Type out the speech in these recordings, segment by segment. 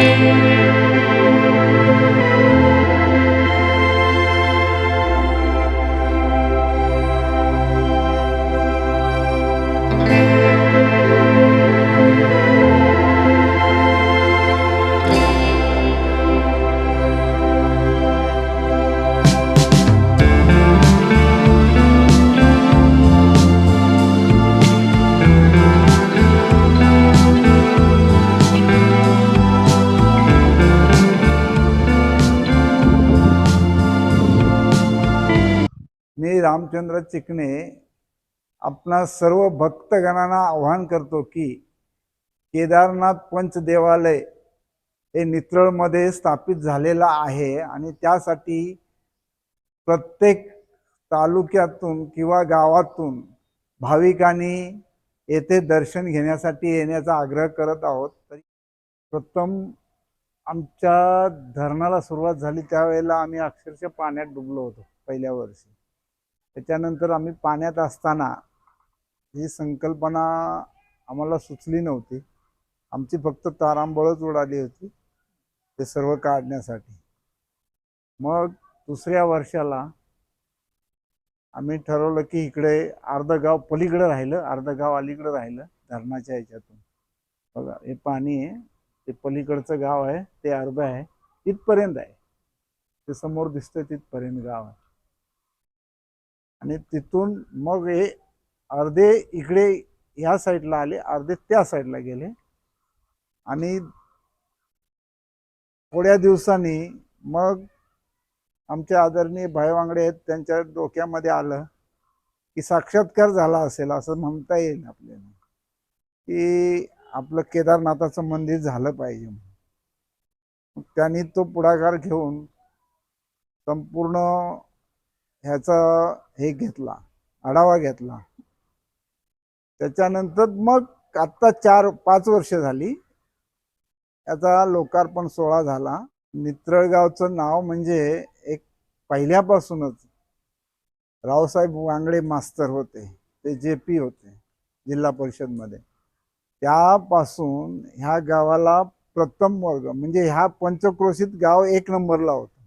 मी रामचंद्र चिकणे आपणा सर्व भक्तगणांना आवाहन करतो की केदारनाथ पंचदेवालय हे नित्रळमध्ये स्थापित झालेलं आहे आणि त्यासाठी प्रत्येक तालुक्यातून किंवा गावातून भाविकांनी येथे दर्शन घेण्यासाठी येण्याचा आग्रह करत आहोत. तरी प्रथम आमच्या धरणाला सुरुवात झाली त्यावेळेला आम्ही अक्षरशः पाण्यात डुबलो होतो पहिल्या वर्षी. त्याच्यानंतर आम्ही पाण्यात असताना ही संकल्पना आम्हाला सुचली नव्हती. आमची फक्त तारांबळच उडाली होती ते सर्व काढण्यासाठी. मग दुसऱ्या वर्षाला आम्ही ठरवलं की इकडे अर्ध गाव पलीकडं राहिलं अर्ध गाव अलीकडं राहिलं धरणाच्या ह्याच्यातून. बघा हे पाणी आहे ते पलीकडचं गाव आहे ते अर्ध आहे तिथपर्यंत आहे. ते समोर दिसतं तिथपर्यंत गाव आहे. आणि तिथून मग हे अर्धे इकडे ह्या साईडला आले अर्धे त्या साईडला गेले. आणि थोड्या दिवसांनी मग आमचे आदरणीय भाई वांगडे आहेत त्यांच्या डोक्यामध्ये आलं की साक्षात्कार झाला असेल असं म्हणता येईल आपल्याला. की आपलं केदारनाथाचं मंदिर झालं पाहिजे. त्यांनी तो पुढाकार घेऊन संपूर्ण ह्याचा हे घेतला आढावा घेतला. त्याच्यानंतर मग आत्ता चार पाच वर्ष झाली. याचा लोकार्पण सोहळा झाला. नित्रळगावचं नाव म्हणजे एक पहिल्यापासूनच रावसाहेब वांगडे मास्तर होते. ते जे पी होते जिल्हा परिषदमध्ये. त्यापासून ह्या गावाला प्रथम वर्ग म्हणजे ह्या पंचक्रोशीत गाव एक नंबरला होतं.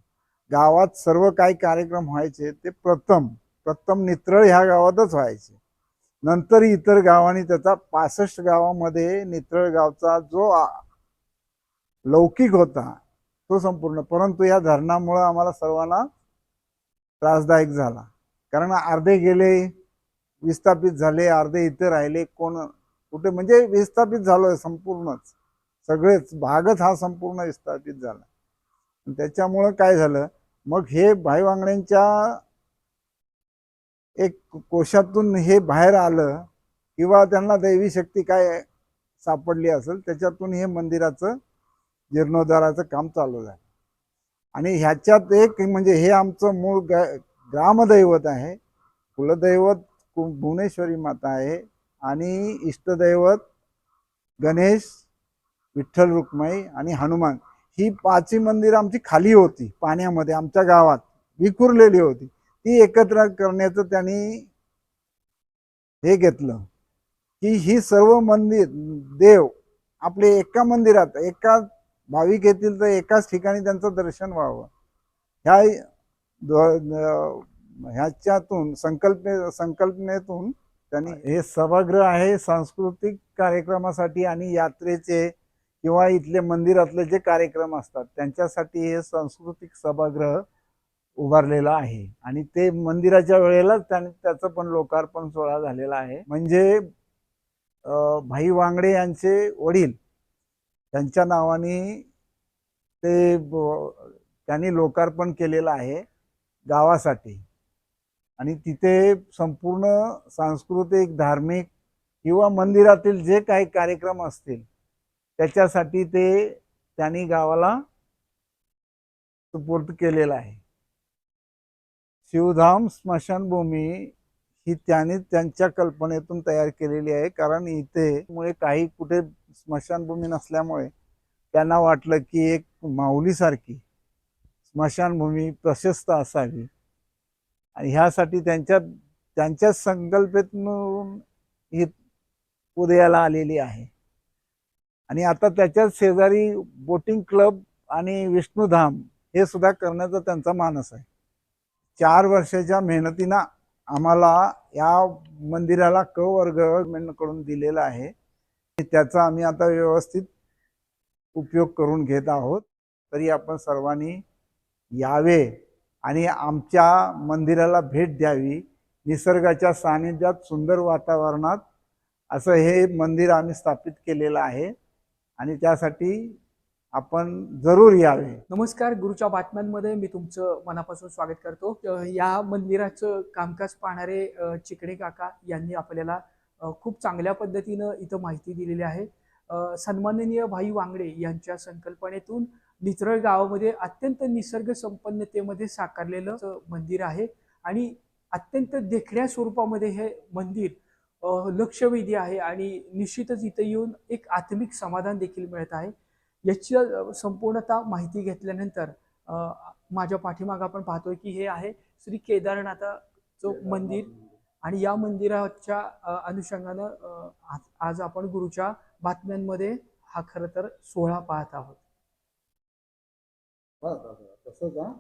गावात सर्व काही कार्यक्रम व्हायचे ते प्रथम प्रथम नित्रळ ह्या गावातच व्हायचे. नंतर इतर गावांनी त्याचा पासष्ट गावामध्ये नित्रळ गावचा जो लौकिक होता तो संपूर्ण परंतु या धरणामुळं आम्हाला सर्वांना त्रासदायक झाला. कारण अर्धे गेले विस्थापित झाले अर्धे इथे राहिले कोण कुठे म्हणजे विस्थापित झालोय संपूर्णच. सगळेच भागच हा संपूर्ण विस्थापित झाला. त्याच्यामुळं काय झालं मग हे भाईवांगड्यांच्या एक कोशातून हे बाहेर आलं किंवा त्यांना दैवी शक्ती काय सापडली असेल त्याच्यातून हे मंदिराचं जीर्णोद्धाराचं काम चालू झालं. आणि ह्याच्यात एक म्हणजे हे आमचं मूळ ग ग्रामदैवत आहे. कुलदैवत कु- भुवनेश्वरी माता आहे आणि इष्टदैवत गणेश विठ्ठल रुक्माई आणि हनुमान. ही पाचही मंदिरं आमची खाली होती पाण्यामध्ये आमच्या गावात. विखुरलेली होती. ती एकत्र करण्याचं त्यांनी हे घेतलं. की ही सर्व मंदिर देव आपले एका मंदिरात एका भाविक येतील तर एकाच ठिकाणी त्यांचं दर्शन व्हावं. ह्या ह्याच्यातून संकल्पने संकल्पनेतून त्यांनी हे सभागृह आहे सांस्कृतिक कार्यक्रमासाठी आणि यात्रेचे किंवा इथले मंदिरातले जे कार्यक्रम असतात त्यांच्यासाठी हे सांस्कृतिक सभागृह उभारलेलं आहे. आणि ते मंदिराच्या वेळेलाच त्याने त्याचं पण लोकार्पण सोहळा झालेला आहे. म्हणजे भाई वांगडे यांचे वडील त्यांच्या नावाने ते त्यांनी लोकार्पण केलेलं आहे गावासाठी. आणि तिथे संपूर्ण सांस्कृतिक धार्मिक किंवा मंदिरातील जे काही कार्यक्रम असतील त्याच्यासाठी ते त्यांनी गावाला सुपूर्द केलेला आहे. शिवधाम स्मशानभूमी ही त्यांनी त्यांच्या कल्पनेतून तयार केलेली आहे. कारण इथे मुळे काही कुठे स्मशानभूमी नसल्यामुळे त्यांना वाटलं की एक माऊलीसारखी स्मशानभूमी प्रशस्त असावी. आणि ह्यासाठी त्यांच्या त्यांच्या संकल्पेतून ही उदयाला आलेली आहे. आणि आता त्याच्याच शेजारी बोटिंग क्लब आणि विष्णुधाम हे सुद्धा करण्याचा त्यांचा मानस आहे. चार वर्षाच्या मेहनतीनं आम्हाला या मंदिराला क वर्गकडून दिलेला आहे. त्याचा आम्ही आता व्यवस्थित उपयोग करून घेत आहोत. तरी आपण सर्वांनी यावे आणि आमच्या मंदिराला भेट द्यावी. निसर्गाच्या सानिध्यात सुंदर वातावरणात असं हे मंदिर आम्ही स्थापित केलेलं आहे. आणि त्यासाठी आपण जरूर यावे. नमस्कार गुरुच्या बातम्यांमध्ये मी तुमचं मनापासून स्वागत करतो. या मंदिराचं कामकाज पाहणारे चिकडे काका यांनी आपल्याला खूप चांगल्या पद्धतीनं इथं माहिती दिलेली आहे. सन्माननीय भाई वांगडे यांच्या संकल्पनेतून निचरळ गावामध्ये अत्यंत निसर्ग संपन्नतेमध्ये साकारलेलं मंदिर आहे. आणि अत्यंत देखण्या स्वरूपामध्ये हे मंदिर लक्षवेधी आहे आणि निश्चितच इथं येऊन एक आत्मिक समाधान देखील मिळत आहे. याची संपूर्णतः माहिती घेतल्यानंतर माझ्या पाठीमागं आपण पाहतोय की हे आहे श्री केदारनाथाचं मंदिर. आणि या मंदिराच्या अनुषंगानं आज- आज आपण गुरुच्या बातम्यांमध्ये हा खरं तर सोहळा पाहत आहोत. तसं का